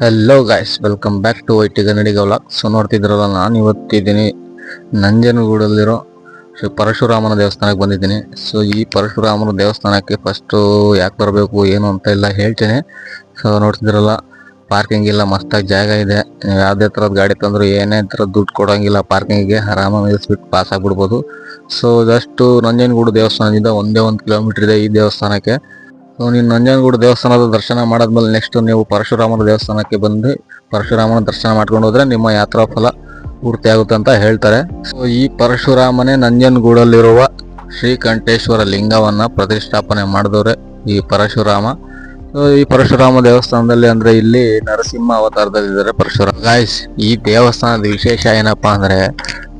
Hello guys welcome back to IT Kannadi vlog so ನೋಡ್ತಿದ್ರಲ್ಲ ನಾನು ಇವತ್ತಿದ್ದೀನಿ ನಂಜನಗೂಡಲ್ಲಿರೋ ಶ್ರೀ ಪರಶುರಾಮನ ದೇವಸ್ಥಾನಕ್ಕೆ ಬಂದಿದ್ದೀನಿ. ಸೊ ಈ ಪರಶುರಾಮನ ದೇವಸ್ಥಾನಕ್ಕೆ ಫಸ್ಟು ಯಾಕೆ ಬರಬೇಕು, ಏನು ಅಂತ ಎಲ್ಲ ಹೇಳ್ತೇನೆ. ಸೊ ನೋಡ್ತಿದ್ರಲ್ಲ ಪಾರ್ಕಿಂಗ್ ಇಲ್ಲ, ಮಸ್ತಾಗಿ ಜಾಗ ಇದೆ. ನೀವು ಯಾವುದೇ ಥರದ ಗಾಡಿ ತಂದರೂ ಏನೇ ಥರ ದುಡ್ಡು ಕೊಡೋಂಗಿಲ್ಲ ಪಾರ್ಕಿಂಗಿಗೆ ಆರಾಮಾಗಿ ನಿಲ್ಲಿಸ್ಬಿಟ್ಟು ಪಾಸ್ ಆಗಿಬಿಡ್ಬೋದು. ಸೊ ಜಸ್ಟು ನಂಜನಗೂಡು ದೇವಸ್ಥಾನದಿಂದ ಒಂದೇ ಒಂದು ಕಿಲೋಮೀಟ್ರ್ ಇದೆ ಈ ದೇವಸ್ಥಾನಕ್ಕೆ. ನೀವು ನಂಜನಗೂಡು ದೇವಸ್ಥಾನದ ದರ್ಶನ ಮಾಡಾದ್ಮೇಲೆ ನೆಕ್ಸ್ಟ್ ನೀವು ಪರಶುರಾಮನ ದೇವಸ್ಥಾನಕ್ಕೆ ಬಂದು ಪರಶುರಾಮನ ದರ್ಶನ ಮಾಡ್ಕೊಂಡು ಹೋದ್ರೆ ನಿಮ್ಮ ಯಾತ್ರಾ ಫಲ ಪೂರ್ತಿ ಆಗುತ್ತೆ ಅಂತ ಹೇಳ್ತಾರೆ. ಸೊ ಈ ಪರಶುರಾಮನೇ ನಂಜನಗೂಡಲ್ಲಿರುವ ಶ್ರೀಕಂಠೇಶ್ವರ ಲಿಂಗವನ್ನ ಪ್ರತಿಷ್ಠಾಪನೆ ಮಾಡಿದವ್ರೆ ಈ ಪರಶುರಾಮ. ಈ ಪರಶುರಾಮ ದೇವಸ್ಥಾನದಲ್ಲಿ ಅಂದ್ರೆ ಇಲ್ಲಿ ನರಸಿಂಹ ಅವತಾರದಲ್ಲಿದ್ದಾರೆ ಪರಶುರಾಮ. ಗಾಯಸ್ ಈ ದೇವಸ್ಥಾನದ ವಿಶೇಷ ಏನಪ್ಪಾ ಅಂದ್ರೆ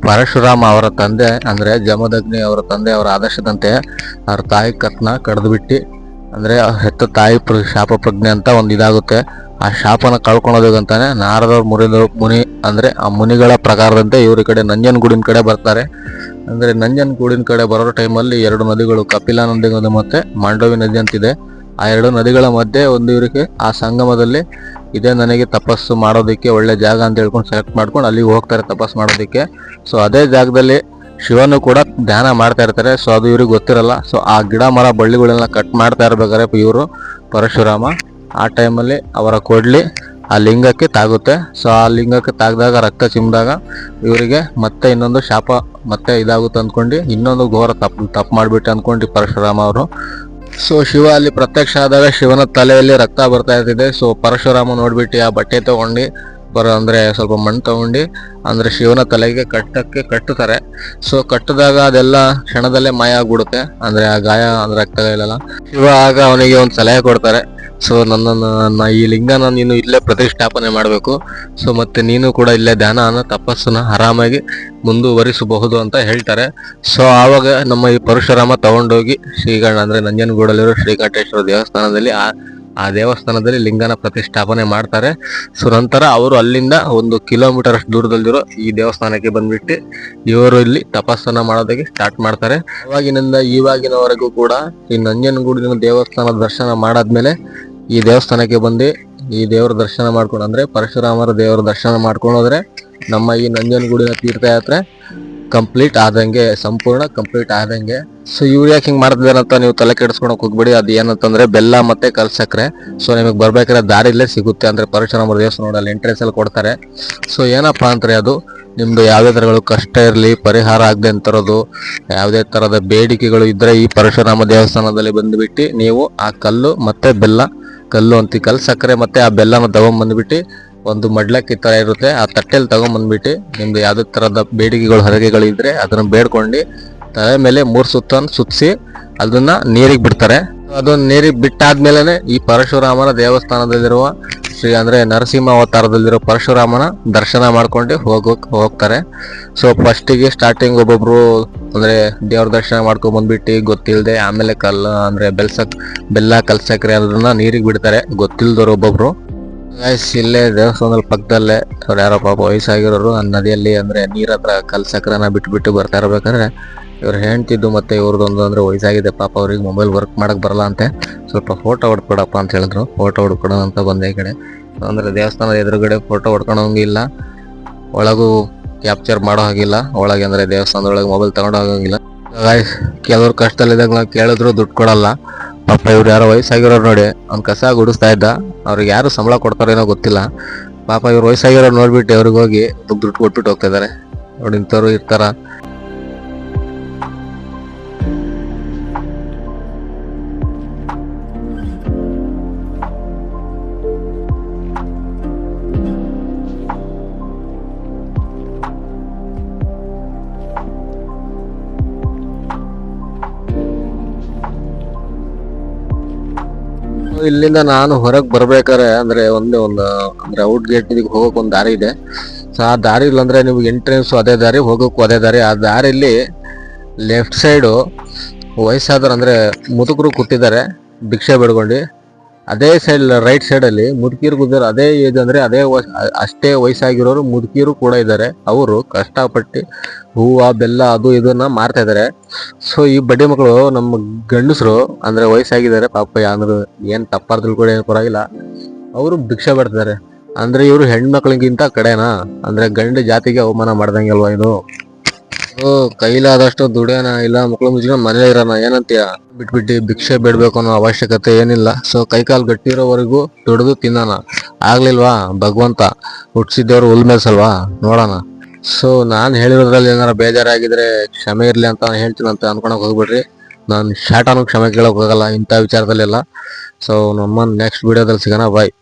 ಪರಶುರಾಮ ಅವರ ತಂದೆ ಅಂದ್ರೆ ಜಮದಗ್ನಿ ಅವರ ತಂದೆ ಅವರ ಆದರ್ಶದಂತೆ ಅವ್ರ ತಾಯಿ ಕತ್ನ ಕಡ್ದು ಬಿಟ್ಟು ಅಂದ್ರೆ ಹೆತ್ತ ತಾಯಿ ಪ್ರ- ಶಾಪ ಪ್ರಜ್ಞೆ ಅಂತ ಒಂದು ಇದಾಗುತ್ತೆ. ಆ ಶಾಪನ ಕಳ್ಕೊಳೋದಕ್ಕಂತಾನೆ ನಾರದವ್ರ ಮುರಿದ ಮುನಿ ಅಂದ್ರೆ ಆ ಮುನಿಗಳ ಪ್ರಕಾರದಂತೆ ಇವ್ರ ಕಡೆ ನಂಜನಗೂಡಿನ ಕಡೆ ಬರ್ತಾರೆ. ಅಂದ್ರೆ ನಂಜನಗೂಡಿನ ಕಡೆ ಬರೋ ಟೈಮಲ್ಲಿ ಎರಡು ನದಿಗಳು ಕಪಿಲಾ ನದಿ ಮತ್ತು ಮತ್ತೆ ಮಾಂಡವಿ ನದಿ ಅಂತಿದೆ. ಆ ಎರಡು ನದಿಗಳ ಮಧ್ಯೆ ಒಂದು ಇವರಿಗೆ ಆ ಸಂಗಮದಲ್ಲಿ ಇದೇ ನನಗೆ ತಪಸ್ಸು ಮಾಡೋದಕ್ಕೆ ಒಳ್ಳೆ ಜಾಗ ಅಂತ ಹೇಳ್ಕೊಂಡು ಸೆಲೆಕ್ಟ್ ಮಾಡ್ಕೊಂಡು ಅಲ್ಲಿಗೆ ಹೋಗ್ತಾರೆ ತಪಸ್ಸು ಮಾಡೋದಕ್ಕೆ. ಸೊ ಅದೇ ಜಾಗದಲ್ಲಿ ಶಿವನು ಕೂಡ ಧ್ಯಾನ ಮಾಡ್ತಾ ಇರ್ತಾರೆ. ಸೊ ಅದು ಇವ್ರಿಗೆ ಗೊತ್ತಿರಲ್ಲ. ಸೊ ಆ ಗಿಡ ಮರ ಬಳ್ಳಿಗಳನ್ನ ಕಟ್ ಮಾಡ್ತಾ ಇರ್ಬೇಕಾದ್ರೆ ಇವರು ಪರಶುರಾಮ. ಆ ಟೈಮಲ್ಲಿ ಅವರ ಕೊಡ್ಲಿ ಆ ಲಿಂಗಕ್ಕೆ ತಾಗುತ್ತೆ. ಸೊ ಆ ಲಿಂಗಕ್ಕೆ ತಾಗ್ದಾಗ, ರಕ್ತ ಚಿಮ್ದಾಗ ಇವರಿಗೆ ಮತ್ತೆ ಇನ್ನೊಂದು ಶಾಪ ಮತ್ತೆ ಇದಾಗುತ್ತೆ ಅಂದ್ಕೊಂಡು ಇನ್ನೊಂದು ಘೋರ ತಪ್ಪು ತಪ್ಪು ಮಾಡಿಬಿಟ್ಟು ಅಂದ್ಕೊಂಡು ಪರಶುರಾಮ ಅವರು. ಸೊ ಶಿವ ಅಲ್ಲಿ ಪ್ರತ್ಯಕ್ಷ ಆದಾಗ ಶಿವನ ತಲೆಯಲ್ಲಿ ರಕ್ತ ಬರ್ತಾ ಇರ್ತಿದೆ. ಸೊ ಪರಶುರಾಮ ನೋಡ್ಬಿಟ್ಟು ಆ ಬಟ್ಟೆ ತಗೊಂಡು ಬರ ಅಂದ್ರೆ ಸ್ವಲ್ಪ ಮಣ್ಣು ತಗೊಂಡು ಅಂದ್ರೆ ಶಿವನ ತಲೆಗೆ ಕಟ್ಟಕ್ಕೆ ಕಟ್ಟುತ್ತಾರೆ. ಸೊ ಕಟ್ಟಿದಾಗ ಅದೆಲ್ಲ ಕ್ಷಣದಲ್ಲೇ ಮಾಯ ಆಗ್ಬಿಡುತ್ತೆ. ಅಂದ್ರೆ ಆ ಗಾಯ ಅಂದ್ರೆ ರಕ್ತ ಇಲ್ಲ ಶಿವ ಆಗ ಅವನಿಗೆ ಒಂದು ಸಲಹೆ ಕೊಡ್ತಾರೆ. ಸೊ ನನ್ನನ್ನು, ನನ್ನ ಈ ಲಿಂಗನ ನೀನು ಇಲ್ಲೇ ಪ್ರತಿಷ್ಠಾಪನೆ ಮಾಡಬೇಕು. ಸೊ ಮತ್ತೆ ನೀನು ಕೂಡ ಇಲ್ಲೇ ಧ್ಯಾನ ತಪಸ್ಸನ್ನ ಆರಾಮಾಗಿ ಮುಂದುವರಿಸಬಹುದು ಅಂತ ಹೇಳ್ತಾರೆ. ಸೊ ಆವಾಗ ನಮ್ಮ ಈ ಪರಶುರಾಮ ತಗೊಂಡೋಗಿ ಶ್ರೀಗಣ ಅಂದ್ರೆ ನಂಜನಗೂಡಲ್ಲಿರೋ ಶ್ರೀಕಂಠೇಶ್ವರ ದೇವಸ್ಥಾನದಲ್ಲಿ ಆ ಆ ದೇವಸ್ಥಾನದಲ್ಲಿ ಲಿಂಗನ ಪ್ರತಿಷ್ಠಾಪನೆ ಮಾಡ್ತಾರೆ. ಸೊ ನಂತರ ಅವರು ಅಲ್ಲಿಂದ ಒಂದು ಕಿಲೋಮೀಟರ್ ಅಷ್ಟು ದೂರದಲ್ಲಿರೋ ಈ ದೇವಸ್ಥಾನಕ್ಕೆ ಬಂದ್ಬಿಟ್ಟು ಇವರು ಇಲ್ಲಿ ತಪಸ್ಸನ್ನ ಮಾಡೋದಕ್ಕೆ ಸ್ಟಾರ್ಟ್ ಮಾಡ್ತಾರೆ. ಅವಾಗಿನಿಂದ ಇವಾಗಿನವರೆಗೂ ಕೂಡ ಈ ನಂಜನಗೂಡಿನ ದೇವಸ್ಥಾನದ ದರ್ಶನ ಮಾಡಾದ್ಮೇಲೆ ಈ ದೇವಸ್ಥಾನಕ್ಕೆ ಬಂದು ಈ ದೇವರ ದರ್ಶನ ಮಾಡ್ಕೊಂಡು, ಅಂದ್ರೆ ಪರಶುರಾಮರ ದೇವರ ದರ್ಶನ ಮಾಡ್ಕೊಂಡು ನಮ್ಮ ಈ ನಂಜನಗೂಡಿನ ತೀರ್ಥಯಾತ್ರೆ ಕಂಪ್ಲೀಟ್ ಆದಂಗೆ, ಸಂಪೂರ್ಣ ಕಂಪ್ಲೀಟ್ ಆದಂಗೆ. ಸೊ ಇವ್ರು ಯಾಕೆ ಹಿಂಗ್ ಮಾಡ್ತಿದಾರೆ ಅಂತ ನೀವು ತಲೆ ಕೆಡಿಸ್ಕೊಳಕ್ ಹೋಗ್ಬೇಡಿ. ಅದು ಏನಂತಂದ್ರೆ ಬೆಲ್ಲ ಮತ್ತೆ ಕಲ್ ಸಕ್ಕರೆ. ಸೊ ನಿಮಗೆ ಬರ್ಬೇಕಾದ್ರೆ ದಾರಿಲೇ ಸಿಗುತ್ತೆ. ಅಂದ್ರೆ ಪರಶುರಾಮರ ದೇವಸ್ಥಾನ ಅಲ್ಲಿ ಎಂಟ್ರೆನ್ಸ್ ಅಲ್ಲಿ ಕೊಡ್ತಾರೆ. ಸೊ ಏನಪ್ಪಾ ಅಂದ್ರೆ ಅದು, ನಿಮ್ದು ಯಾವುದೇ ತರಗಳು ಕಷ್ಟ ಇರಲಿ, ಪರಿಹಾರ ಆಗದೆ ಅಂತರೋದು, ಯಾವುದೇ ತರದ ಬೇಡಿಕೆಗಳು ಇದ್ರೆ ಈ ಪರಶುರಾಮ ದೇವಸ್ಥಾನದಲ್ಲಿ ಬಂದ್ಬಿಟ್ಟು ನೀವು ಆ ಕಲ್ಲು ಮತ್ತೆ ಬೆಲ್ಲ, ಕಲ್ಲು ಅಂತ ಕಲ್ಲು, ಸಕ್ಕರೆ ಮತ್ತೆ ಆ ಬೆಲ್ಲನ ತಗೊಂಡ್ಬಂದ್ಬಿಟ್ಟು ಒಂದು ಮಡ್ಲಕ್ಕಿ ತರ ಇರುತ್ತೆ. ಆ ತಟ್ಟೆಲಿ ತಗೊಂಡ್ಬಂದ್ಬಿಟ್ಟು ನಿಮ್ದು ಯಾವುದೇ ತರದ ಬೇಡಿಕೆಗಳು ಹರಗೆಗಳು ಇದ್ರೆ ಅದನ್ನ ಬೇಡ್ಕೊಂಡು ತಲೆ ಮೇಲೆ ಮೂರು ಸುತ್ತನ್ನು ಸುತ್ತಿಸಿ ಅದನ್ನ ನೀರಿಗೆ ಬಿಡ್ತಾರೆ. ಅದನ್ನ ನೀರಿಗೆ ಬಿಟ್ಟಾದ್ಮೇಲೆ ಈ ಪರಶುರಾಮನ ದೇವಸ್ಥಾನದಲ್ಲಿರುವ ಶ್ರೀ ಅಂದ್ರೆ ನರಸಿಂಹ ಅವತಾರದಲ್ಲಿರೋ ಪರಶುರಾಮನ ದರ್ಶನ ಮಾಡ್ಕೊಂಡು ಹೋಗೋಕ್ ಹೋಗ್ತಾರೆ. ಸೊ ಫಸ್ಟಿಗೆ ಸ್ಟಾರ್ಟಿಂಗ್ ಒಬ್ಬೊಬ್ರು ಅಂದ್ರೆ ದೇವ್ರ ದರ್ಶನ ಮಾಡ್ಕೊಂಡ್ ಬಂದ್ಬಿಟ್ಟು ಗೊತ್ತಿಲ್ಲದೆ ಆಮೇಲೆ ಕಲ್ಲ ಅಂದ್ರೆ ಬೆಲ್ಸಕ್, ಬೆಲ್ಲ ಕಲ್ಸಕ್ರೆ ಅದನ್ನ ನೀರಿಗೆ ಬಿಡ್ತಾರೆ. ಗೊತ್ತಿಲ್ದವ್ರು ಒಬ್ಬೊಬ್ರು. ಗೈಸ್ ಇಲ್ಲೇ ದೇವಸ್ಥಾನದಲ್ಲಿ ಪಕ್ಕದಲ್ಲೇ ಅವ್ರು ಯಾರೋ ಪಾಪ ವಯಸ್ಸಾಗಿರೋರು ಆ ನದಿಯಲ್ಲಿ ಅಂದ್ರೆ ನೀರ ಹತ್ರ ಕಲ್ ಸಕ್ರನ ಬಿಟ್ಟು ಬಿಟ್ಟು ಬರ್ತಾ ಇರಬೇಕಾದ್ರೆ ಇವ್ರು ಹೇಳ್ತಿದ್ದು ಮತ್ತೆ ಇವ್ರದೊಂದು ಅಂದ್ರೆ ವಯಸ್ಸಾಗಿದೆ, ಪಾಪ ಅವ್ರಿಗೆ ಮೊಬೈಲ್ ವರ್ಕ್ ಮಾಡಕ್ಕೆ ಬರಲ್ಲ ಅಂತ. ಸ್ವಲ್ಪ ಫೋಟೋ ಹೊಡ್ಕೊಡಪ್ಪ ಅಂತ ಹೇಳಿದ್ರು. ಫೋಟೋ ಹೊಡ್ಕೊಡೋಣ ಅಂತ ಬಂದೆ ಈ ಕಡೆ. ಅಂದ್ರೆ ದೇವಸ್ಥಾನದ ಎದುರುಗಡೆ ಫೋಟೋ ಹೊಡ್ಕೊಳಂಗಿಲ್ಲ ಒಳಗೂ ಕ್ಯಾಪ್ಚರ್ ಮಾಡೋ ಹಾಗಿಲ್ಲ. ಒಳಗೆ ಅಂದ್ರೆ ದೇವಸ್ಥಾನದೊಳಗೆ ಮೊಬೈಲ್ ತಗೊಂಡು ಹೋಗಂಗಿಲ್ಲ ಗಾಯ್ಸ್ ಕೆಲವ್ರು ಕಷ್ಟದಲ್ಲಿದ್ದಾಗ ನಾವು ಕೇಳಿದ್ರು ದುಡ್ಡು ಕೊಡಲ್ಲ. ಪಾಪ ಇವ್ರು ಯಾರೋ ವಯಸ್ಸಾಗಿರೋರು ನೋಡಿ, ಅವ್ನು ಕಸ ಗುಡಿಸ್ತಾ ಇದ್ದ, ಅವ್ರಿಗೆ ಯಾರು ಸಂಬಳ ಕೊಡ್ತಾರೇನೋ ಗೊತ್ತಿಲ್ಲ. ಪಾಪ ಇವ್ರು ವಯಸ್ಸಾಗಿರೋರು ನೋಡ್ಬಿಟ್ಟು ಅವ್ರಿಗೆ ಹೋಗಿ ದುಡ್ಡು ಕೊಟ್ಬಿಟ್ಟು ಹೋಗ್ತಾ ಇದಾರೆ ನೋಡಿ, ಇಂಥವ್ರು ಇರ್ತಾರ. ಇಲ್ಲಿಂದ ನಾನು ಹೊರಗೆ ಬರ್ಬೇಕಾರೆ ಅಂದ್ರೆ ಒಂದೇ ಒಂದು, ಅಂದ್ರೆ ಔಟ್ ಗೇಟ್ ಹೋಗೋಕೆ ಒಂದು ದಾರಿ ಇದೆ. ಸೊ ಆ ದಾರಿ ಅಂದ್ರೆ ನಿಮ್ಗೆ ಎಂಟ್ರೆನ್ಸ್ ಅದೇ ದಾರಿ, ಹೋಗೋಕ್ಕೂ ಅದೇ ದಾರಿ. ಆ ದಾರಿಲಿ ಲೆಫ್ಟ್ ಸೈಡು ವಯಸ್ಸಾದ್ರ ಅಂದ್ರೆ ಮುದುಕರು ಕೂತಿದ್ದಾರೆ ಭಿಕ್ಷೆ ಬೇಡ್ಕೊಂಡು. ಅದೇ ಸೈಡ್ ರೈಟ್ ಸೈಡ್ ಅಲ್ಲಿ ಮುದುಕಿರು ಕೂತಿದ್ದಾರೆ ಅದೇ ಏಜ್ ಅಂದ್ರೆ ಅದೇ ಅಷ್ಟೇ ವಯಸ್ಸಾಗಿರೋರು ಮುದುಕಿರು ಕೂಡ ಇದ್ದಾರೆ ಅವರು ಕಷ್ಟಪಟ್ಟು ಹೂವ, ಬೆಲ್ಲ, ಅದು, ಇದನ್ನ ಮಾರ್ತಾ ಇದ್ದಾರೆ ಸೊ ಈ ಬಡ್ಡಿ ಮಕ್ಕಳು, ನಮ್ಮ ಗಂಡಸರು, ಅಂದ್ರೆ ವಯಸ್ಸಾಗಿದ್ದಾರೆ, ಪಾಪ ಅಂದ್ರೆ ಏನ್ ತಪ್ಪಾರ್ ತಿಳ್ಕೊಳ್ಳಿ ಏನು ಪರವಾಗಿಲ್ಲ. ಅವರು ಭಿಕ್ಷೆ ಬರ್ತಿದ್ದಾರೆ ಅಂದ್ರೆ ಇವರು ಹೆಣ್ಮಕ್ಳಿಗಿಂತ ಕಡೆನಾ? ಅಂದ್ರೆ ಗಂಡು ಜಾತಿಗೆ ಅವಮಾನ ಮಾಡ್ದಂಗಲ್ವಾ ಇದು? ಓ ಕೈಲಾದಷ್ಟು ದುಡಿಯೋಣ ಇಲ್ಲ, ಮಕ್ಳು ಮುಚ್ಕೊಂಡು ಮನೇಲಿ ಇರೋಣ ಏನಂತೀಯ? ಬಿಟ್ಬಿಟ್ಟು ಭಿಕ್ಷೆ ಬೇಡಬೇಕು ಅನ್ನೋ ಅವಶ್ಯಕತೆ ಏನಿಲ್ಲ. ಸೊ ಕೈಕಾಲು ಗಟ್ಟಿರೋವರೆಗೂ ದುಡಿದು ತಿನ್ನೋಣ. ಆಗ್ಲಿಲ್ವಾ, ಭಗವಂತ? ಹುಟ್ಟಿಸಿದ್ದವ್ರು ಉಲ್ಮೇಸಲ್ವಾ ನೋಡೋಣ. ಸೊ ನಾನು ಹೇಳಿರೋದ್ರಲ್ಲಿ ಏನಾರ ಬೇಜಾರಾಗಿದ್ರೆ ಕ್ಷಮೆ ಇರ್ಲಿ ಅಂತ ಹೇಳ್ತೀನಿ ಅಂತ ಅನ್ಕೊಳಕ್ ಹೋಗ್ಬಿಡ್ರಿ. ನಾನು ಶಾಟಾನು ಕ್ಷಮೆ ಕೇಳೋಕೆ ಹೋಗಲ್ಲ ಇಂಥ ವಿಚಾರದಲ್ಲೆಲ್ಲ. ಸೊ ನಮ್ಮ ನೆಕ್ಸ್ಟ್ ವಿಡಿಯೋದಲ್ಲಿ ಸಿಗೋಣ. ಬಾಯ್